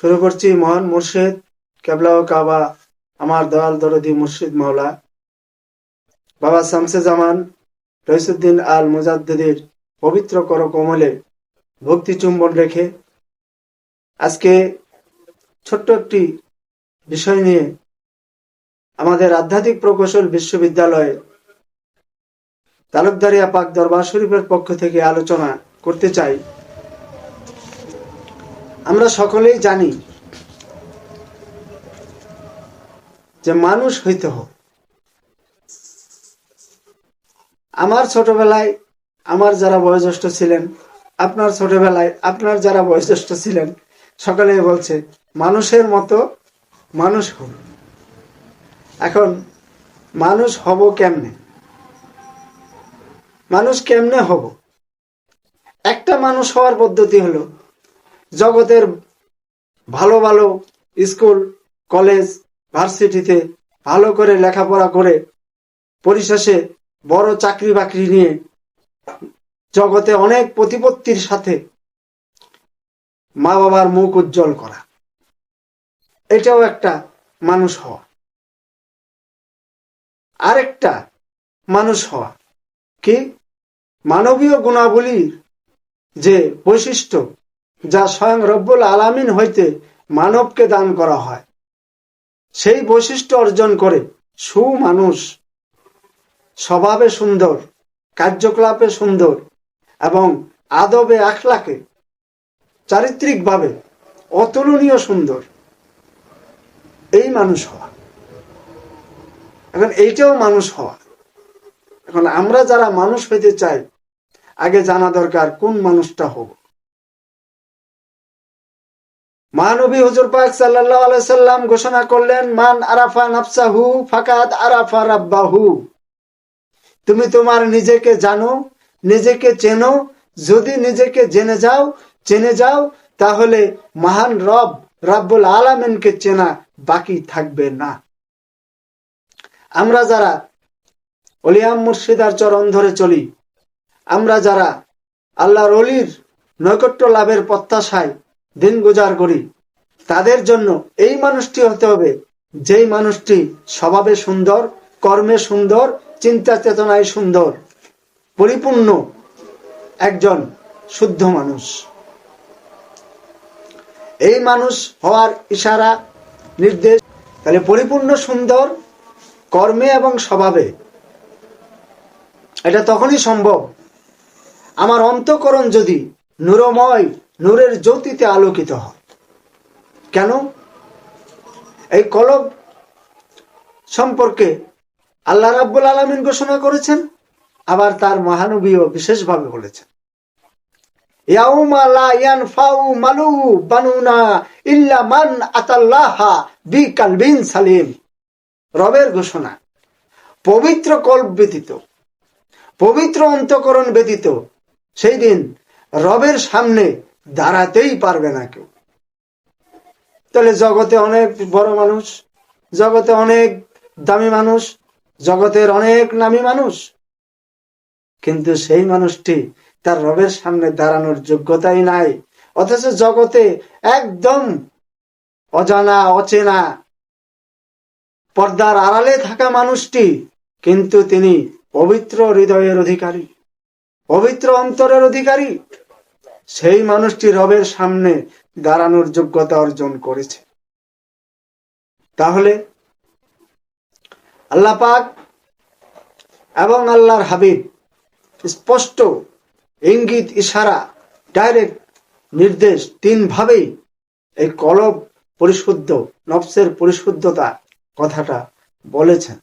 শুরু করছি মহান মুর্শিদ, কেবলা ও কাবা, আমার দয়াল দরদি মুর্শিদ মাওলা। বাবা শামসে জামান রইসুদ্দিন আল মুজাদ্দিদের পবিত্র কর কমলে ভক্তি চুম্বন রেখে আজকে ছোট্ট একটি বিষয় নিয়ে আমাদের আধ্যাত্মিক প্রকৌশল বিশ্ববিদ্যালয়ে তালুকদারিয়া পাক দরবার শরীফের পক্ষ থেকে আলোচনা করতে চাই। আমরা সকলেই জানি যে মানুষ হইতে হোক। আমার ছোটবেলায় আমার যারা বয়োজ্যেষ্ঠ ছিলেন, আপনার ছোটবেলায় আপনার যারা বয়োজ্যেষ্ঠ ছিলেন, সকলেই বলছে, মানুষের মতো মানুষ হব এখন মানুষ হব কেমনে? মানুষ কেমনে হব? একটা মানুষ হওয়ার পদ্ধতি হলো জগতের ভালো ভালো স্কুল, কলেজ, ভার্সিটিতে ভালো করে লেখাপড়া করে পরিশেষে বড় চাকরি বাকরি নিয়ে জগতে অনেক প্রতিপত্তির সাথে মা বাবার মুখ উজ্জ্বল করা। এটাও একটা মানুষ হওয়া। আরেকটা মানুষ হওয়া কি? মানবীয় গুণাবলীর যে বৈশিষ্ট্য যা স্বয়ং রব্বুল আলামিন হইতে মানবকে দান করা হয়। সেই বৈশিষ্ট্য অর্জন করে সুমানুষ স্বভাবে সুন্দর, কার্যকলাপে সুন্দর এবং আদবে আখলাকে চারিত্রিকভাবে অতুলনীয় সুন্দর। এই মানুষ হওয়া। এখন এইটাও মানুষ হওয়া। এখন আমরা যারা মানুষ হইতে চাই, আগে জানা দরকার কোন মানুষটা হব। মহানবী হুজুর পাক সাল্লাল্লাহু সাল্লাম ঘোষণা করলেন, মান আরাফা নাফসাহু ফাকাদ আরাফা রাব্বাহু। তুমি তোমার নিজেকে জানো, নিজেকে চেনো, যদি নিজেকে জেনে যাও চেনে যাও, তাহলে মহান রব রাব্বুল আলামিনকে চেনা বাকি থাকবে না। আমরা যারা অলিয়াম মুর্শিদার চরণ ধরে চলি, আমরা যারা আল্লাহর অলির নৈকট্য লাভের প্রত্যাশায় দিন গুজার করি। তাদের জন্য এই মানুষটি হতে হবে। যেই মানুষটি স্বভাবে সুন্দর, কর্মে সুন্দর, চিন্তা চেতনায় সুন্দর, পরিপূর্ণ একজন শুদ্ধ মানুষ। এই মানুষ হওয়ার ইশারা, নির্দেশ, তাহলে পরিপূর্ণ সুন্দর, কর্মে এবং স্বভাবে। এটা তখনই সম্ভব। আমার অন্তকরণ যদি নূরময় নূরের জ্যোতিতে আলোকিত হয়। কেন? এই কলব সম্পর্কে আল্লাহ রাব্বুল আলমিন ঘোষণা করেছেন, আবার তার মহানবীও বিশেষভাবে বলেছেন। সালিম। রবের ঘোষণা, পবিত্র কল্প ব্যতীত, পবিত্র অন্তকরণ ব্যতীত, সেই দিন রবের সামনে দাঁড়াতেই পারবে না কেউ। তাহলে জগতে অনেক বড় মানুষ, জগতে অনেক দামি মানুষ, জগতের অনেক নামী মানুষ। কিন্তু সেই মানুষটি তার রবের সামনে দাঁড়ানোর যোগ্যতাই নাই। অথচ জগতে একদম অজানা, অচেনা, পর্দার আড়ালে থাকা মানুষটি কিন্তু তিনি পবিত্র হৃদয়ের অধিকারী, পবিত্র অন্তরের অধিকারী। সেই মানুষটি রবের সামনে দাঁড়ানোর যোগ্যতা অর্জন করেছে। তাহলে আল্লাহ পাক এবং আল্লাহর হাবিব স্পষ্ট ইঙ্গিত, ইশারা, ডাইরেক্ট নির্দেশ তিন ভাবেই এই কলব পরিশুদ্ধ, নফসের পরিশুদ্ধতা কথাটা বলেছেন।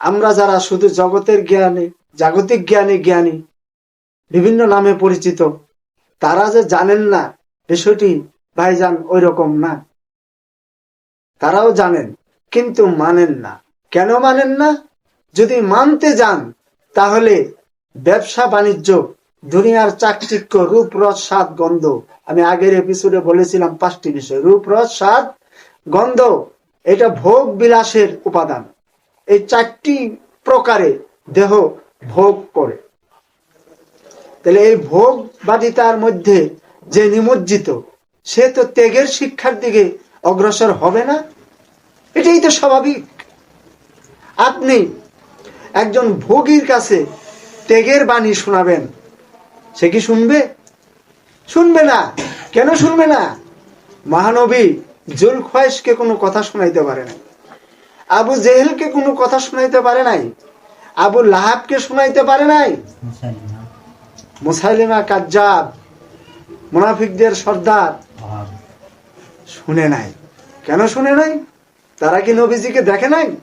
আমরা যারা শুধু জগতের জ্ঞানে, জাগতিক জ্ঞানে, জ্ঞানী, বিভিন্ন নামে পরিচিত তারা যে জানেন না বিষয়টি ভাইজান ওই রকম না। তারাও জানেন, কিন্তু মানেন না। কেন মানেন না? যদি মানতে যান, তাহলে ব্যবসা বাণিজ্য, দুনিয়ার চাকচিক্য রূপ রস স্বাদ, গন্ধ। আমি আগের এপিসোডে বলেছিলাম পাঁচটি বিষয় রূপ রস স্বাদ, গন্ধ, এটা ভোগ বিলাসের উপাদান। এই চারটি প্রকারে দেহ ভোগ করে। তাহলে এই ভোগ বাদিতার মধ্যে যে নিমজ্জিত, সে তো ত্যাগের শিক্ষার দিকে অগ্রসর হবে না? এটাই তো স্বাভাবিক। আপনি একজন ভোগীর কাছে ত্যাগের বাণী শোনাবেন, সে কি শুনবে? শুনবে না। কেন শুনবে না? মহানবী জুল খয়েশকে কোনো কথা শোনাইতে পারে নাই। আবু জেহেলকে কোনো কথা শোনাইতে পারে নাই। আবু লাহাবকে শোনাইতে পারে নাই। মুসাইলিমা কাজ্জাব মুনাফিকদের সর্দার। শুনে নাই। কেন শুনে নাই? তারা কি নবীজিকে দেখে নাই?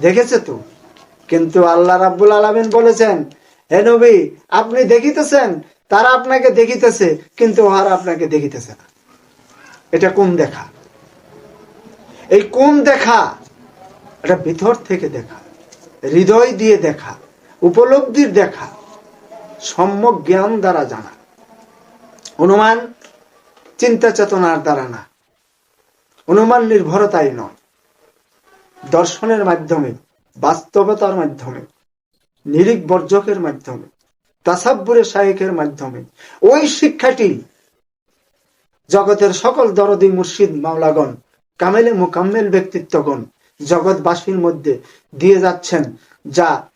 দেখেছে তো। কিন্তু আল্লাহ রাব্বুল আলামিন বলেছেন হে নবী আপনি দেখিতেছেন তারা আপনাকে দেখিতেছে কিন্তু ওহারা আপনাকে দেখিতেছে না। এটা কোন দেখা? এই কোন দেখা? এটা ভিতর থেকে দেখা। হৃদয় দিয়ে দেখা। উপলব্ধির দেখা। সম্যক জ্ঞান দ্বারা জানা। অনুমান চিন্তা চেতনার দ্বারা না। অনুমান নির্ভরতাই নয়। দর্শনের মাধ্যমে, বাস্তবতার মাধ্যমে নিরিক বর্জকের মাধ্যমে, তাসাব্বুরে শায়েকের মাধ্যমে, ওই শিক্ষাটি জগতের সকল দরদি, মুর্শিদ, মাওলাগণ, কামেলে মোকাম্মেল ব্যক্তিত্বগণ, জগৎবাসীর মধ্যে দিয়ে যাচ্ছেন, যা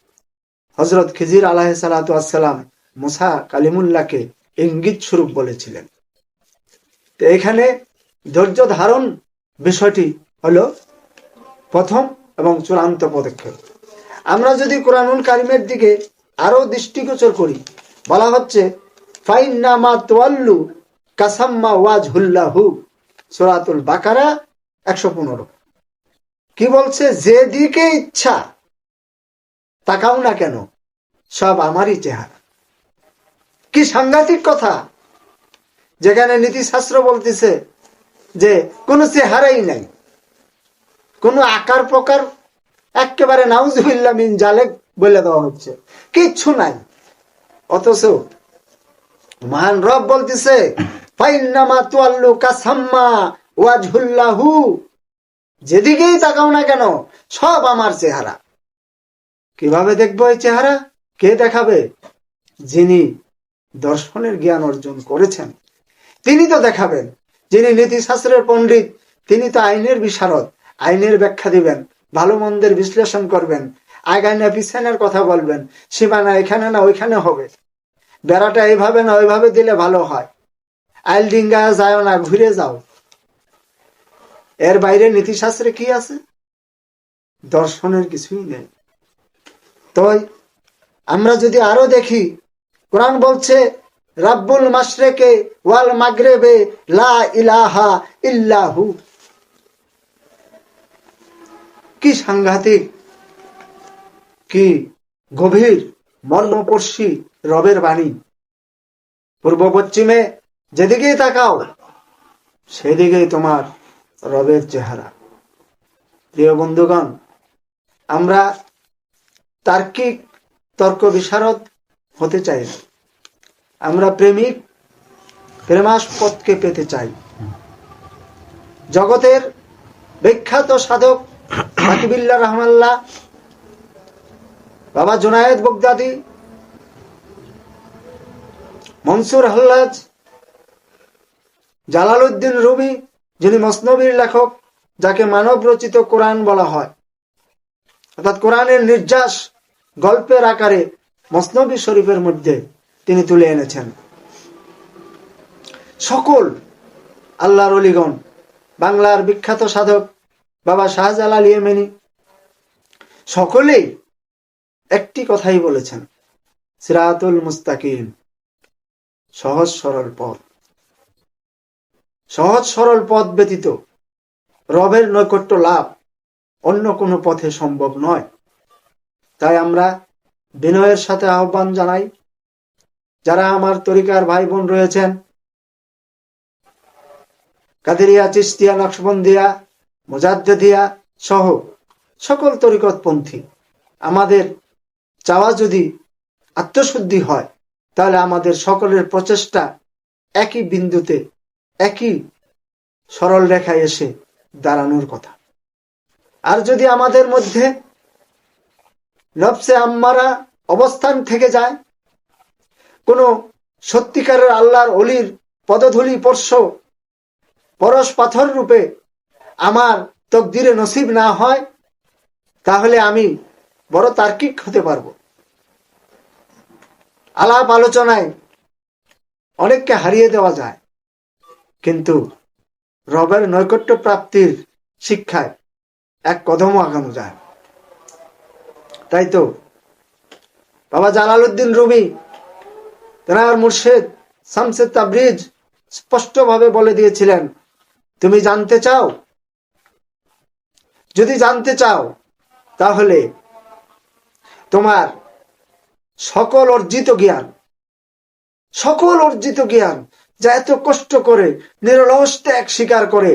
হজরত খিজির আলাহ সালাতাম মুসা কালিমুল্লাহকে ইঙ্গিত স্বরূপ বলেছিলেন। তো এখানে ধৈর্য ধারণ বিষয়টি হলো প্রথম এবং চূড়ান্ত পদক্ষেপ। আমরা যদি কোরআনুল কারিমের দিকে আরও দৃষ্টিগোচর করি, বলা হচ্ছে, ফাইন্নামা তোয়াল্লু কাসাম্মা ওয়াজ হুল্লাহু সুরাতুল বাকারা একশো পনেরো। কি বলছে? যেদিকে ইচ্ছা তাকাও না কেন, সব আমারই চেহারা। কি সাংঘাতিক কথা, যেখানে নীতিশাস্ত্র বলতেছে যে কোনো চেহারাই নাই, কোনো আকার প্রকার একেবারে নাউজুবিল্লা মিন জালেক বলে দেওয়া হচ্ছে, কিচ্ছু নাই। অথচ মহান রব বলতেছে যেদিকেই তাকাও না কেন, সব আমার চেহারা। কীভাবে দেখব এই চেহারা? কে দেখাবে? যিনি দর্শনের জ্ঞান অর্জন করেছেন। তিনি তো দেখাবেন। যিনি নীতিশাস্ত্রের পণ্ডিত, তিনি তো আইনের বিশারদ, আইনের ব্যাখ্যা দিবেন, ভালো মন্দের বিশ্লেষণ করবেন আগায় না পিছনের কথা বলবেন, সীমানা এখানে না ওইখানে হবে। বেড়াটা এইভাবে না ওইভাবে দিলে ভালো হয়। আইল ডিঙ্গা যায় না, ঘুরে যাও। এর বাইরে নীতিশাস্ত্রে কি আছে? দর্শনের কিছুই নেই। তাই, আমরা যদি আরও দেখি, কোরআন বলছে, রাব্বুল মাশরেকে ওয়াল মাগরেবে লা ইলাহা ইল্লাহু। কি সাংঘাতিক, কি গভীর মর্মপর্শী রবের বাণী। পূর্ব পশ্চিমে যেদিকেই তাকাও, সেদিকেই তোমার রবের চেহারা। প্রিয় বন্ধুগণ, আমরা তার্কিক তর্ক বিশারদ হতে চাই আমরা প্রেমিক, প্রেমাস্পদকে পেতে চাই। জগতের বিখ্যাত সাধক সাকিবিল্লা রহমাল্লাহ বাবা Junaid Baghdadi, Mansur Hallaj Jalaluddin Rumi যিনি মসনবীর লেখক, যাকে মানব রচিত কোরআন বলা হয়। অর্থাৎ কোরআনের নির্যাস গল্পের আকারে মসনবী শরীফের মধ্যে তিনি তুলে এনেছেন। সকল আল্লাহর অলিগণ, বাংলার বিখ্যাত সাধক বাবা শাহজালাল ইয়েমেনি, সকলেই একটি কথাই বলেছেন, সিরাতুল মুস্তাকিম, সহজ সরল পথ। সহজ সরল পথ ব্যতীত রবের নৈকট্য লাভ অন্য কোনো পথে সম্ভব নয়। তাই আমরা বিনয়ের সাথে আহ্বান জানাই, যারা আমার তরিকার ভাই বোন রয়েছেন, কাদেরিয়া, চিস্তিয়া, নকশবন্দিয়া মোজাদ্দিয়া সহ সকল তরিকতপন্থী, আমাদের চাওয়া যদি আত্মশুদ্ধি হয়, তাহলে আমাদের সকলের প্রচেষ্টা একই বিন্দুতে, একই সরল রেখায় এসে দাঁড়ানোর কথা। আর যদি আমাদের মধ্যে নবসে আম্মারা অবস্থান থেকে যায় কোনো সত্যিকারের আল্লাহর অলির পদধূলি স্পর্শ পরশ পাথর রূপে আমার তকদিরে নসিব না হয়, তাহলে আমি বড় তার্কিক হতে পারব আলাপ আলোচনায় অনেককে হারিয়ে দেওয়া যায়, কিন্তু রবের নৈকট্য প্রাপ্তির শিক্ষায় এক কদমও আগানো যায়। তাই তো? বাবা জালালউদ্দিন রুমি, তেনার মুর্শেদ শামসেদ তাবরিজ স্পষ্টভাবে বলে দিয়েছিলেন, তুমি জানতে চাও? যদি জানতে চাও, তাহলে তোমার সকল অর্জিত জ্ঞান, সকল অর্জিত জ্ঞান যা এত কষ্ট করে নিরলস ত্যাগ স্বীকার করে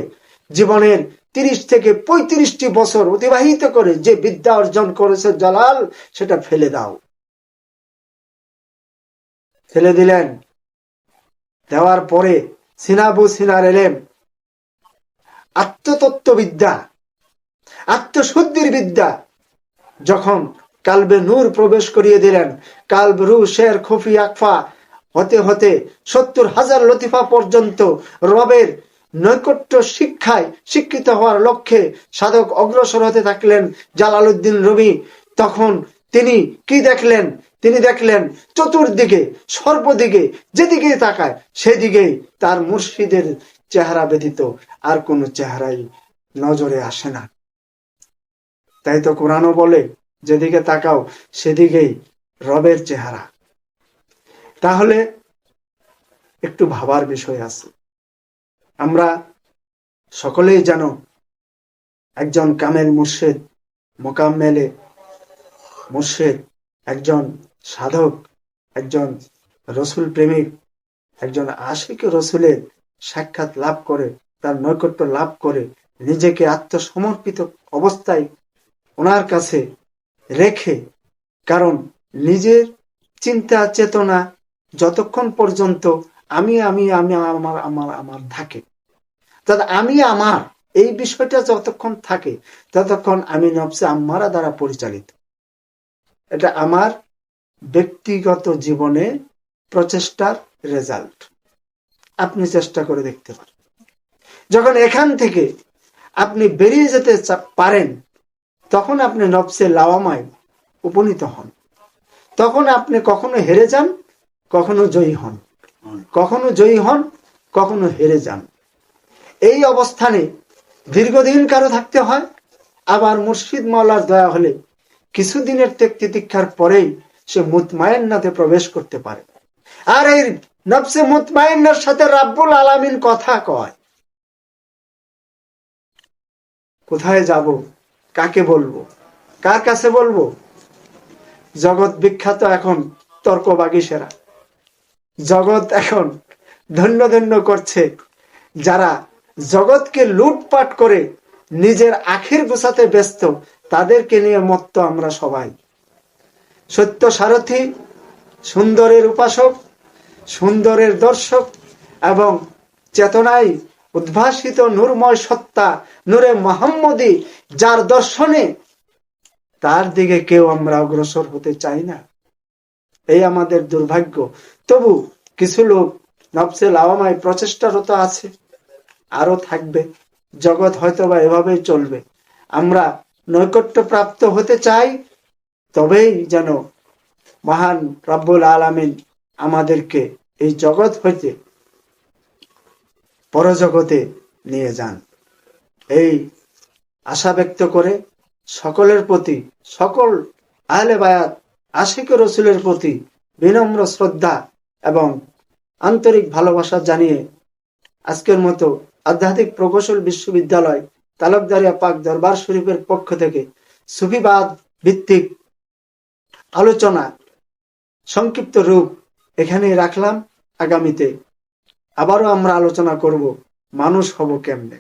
জীবনের তিরিশ থেকে পঁয়ত্রিশটি বছর অতিবাহিত করে যে বিদ্যা অর্জন করেছে জালাল, সেটা ফেলে দাও। ফেলে দিলেন। দেওয়ার পরে সিনাবু সিনার এলেম। আত্মতত্ত্ববিদ্যা, আত্মশুদ্ধির বিদ্যা, যখন কালবে নূর প্রবেশ করিয়ে দিলেন, কালব রু শের খফি আকফা, হতে হতে সত্তর হাজার লতিফা পর্যন্ত রবের নৈকট্য শিক্ষায় শিক্ষিত হওয়ার লক্ষ্যে সাধক অগ্রসর হতে থাকলেন জালালউদ্দিন রবি তখন তিনি কি দেখলেন? তিনি দেখলেন চতুর্দিকে, সর্বদিকে যেদিকে তাকায়, সেদিকেই তার মুর্শিদের চেহারা ব্যতীত আর কোনো চেহারাই নজরে আসে না। তাই তো কোরআনও বলে, যেদিকে তাকাও, সেদিকেই রবের চেহারা। তাহলে একটু ভাবার বিষয় আছে। আমরা সকলেই যেন একজন কামেল মুর্শেদ, মোকাম্মেলে মুর্শেদ, একজন সাধক, একজন রসুল প্রেমিক, একজন আশিক রসুলের সাক্ষাৎ লাভ করে, তার নৈকট্য লাভ করে, নিজেকে আত্মসমর্পিত অবস্থায় ওনার কাছে রেখে, কারণ নিজের চিন্তা চেতনা যতক্ষণ পর্যন্ত আমি আমি আমি, আমার আমার আমার থাকে। অর্থাৎ আমি আমার, এই বিষয়টা যতক্ষণ থাকে, ততক্ষণ আমি নবসে আম্মারা দ্বারা পরিচালিত। এটা আমার ব্যক্তিগত জীবনে প্রচেষ্টার রেজাল্ট আপনি চেষ্টা করে দেখতে পারেন। যখন এখান থেকে আপনি বেরিয়ে যেতে পারেন, তখন আপনি নবসে লাওয়ামায় উপনীত হন। তখন আপনি কখনো হেরে যান, কখনো জয়ী হন। কখনো জয়ী হন, কখনো হেরে যান। এই অবস্থানে দীর্ঘদিন কারও থাকতে হয়, আবার মুর্শিদ মাওলার দয়া হলে কিছুদিনের ত্যাগ তিতিক্ষার পরেই সে মুতমায়ন্নাতে প্রবেশ করতে পারে। আর এই নবসে মুতমায়ন্নার সাথে রাব্বুল আলামিন কথা কয়। কোথায় যাব? কাকে বলব? কার কাছে বলব? জগৎ বিখ্যাত এখন তর্ক বাগিসেরা জগৎ এখন ধন্য ধন্য করছে। যারা জগৎকে লুটপাট করে নিজের আখির গোছাতে ব্যস্ত, তাদেরকে নিয়ে মত্ত আমরা সবাই। সত্য সারথী, সুন্দরের উপাসক, সুন্দরের দর্শক এবং চেতনায় উদ্ভাসিত নূরময় সত্তা, নূরে মোহাম্মদী যার দর্শনে, তার দিকে কেউ আমরা অগ্রসর হতে চাই না। এই আমাদের দুর্ভাগ্য। তবু কিছু লোক নবসে লাওয়ামায় প্রচেষ্টারত আছে। আরও থাকবে। জগৎ হয়তো বা এভাবেই চলবে। আমরা নৈকট্য প্রাপ্ত হতে চাই, তবেই যেন মহান রব্বুল আলামিন আমাদেরকে এই জগৎ হইতে পরজগতে নিয়ে যান। এই আশা ব্যক্ত করে সকলের প্রতি সকল আহলে বায়াত আশিক রসুলের প্রতি বিনম্র শ্রদ্ধা এবং আন্তরিক ভালোবাসা জানিয়ে আজকের মতো আধ্যাত্মিক প্রকৌশল বিশ্ববিদ্যালয় তালুকদারিয়া পাক দরবার শরীফের পক্ষ থেকে সুফিবাদ ভিত্তিক আলোচনা সংক্ষিপ্ত রূপ এখানেই রাখলাম। আগামীতে আবারও আমরা আলোচনা করব, মানুষ হব কেমনে?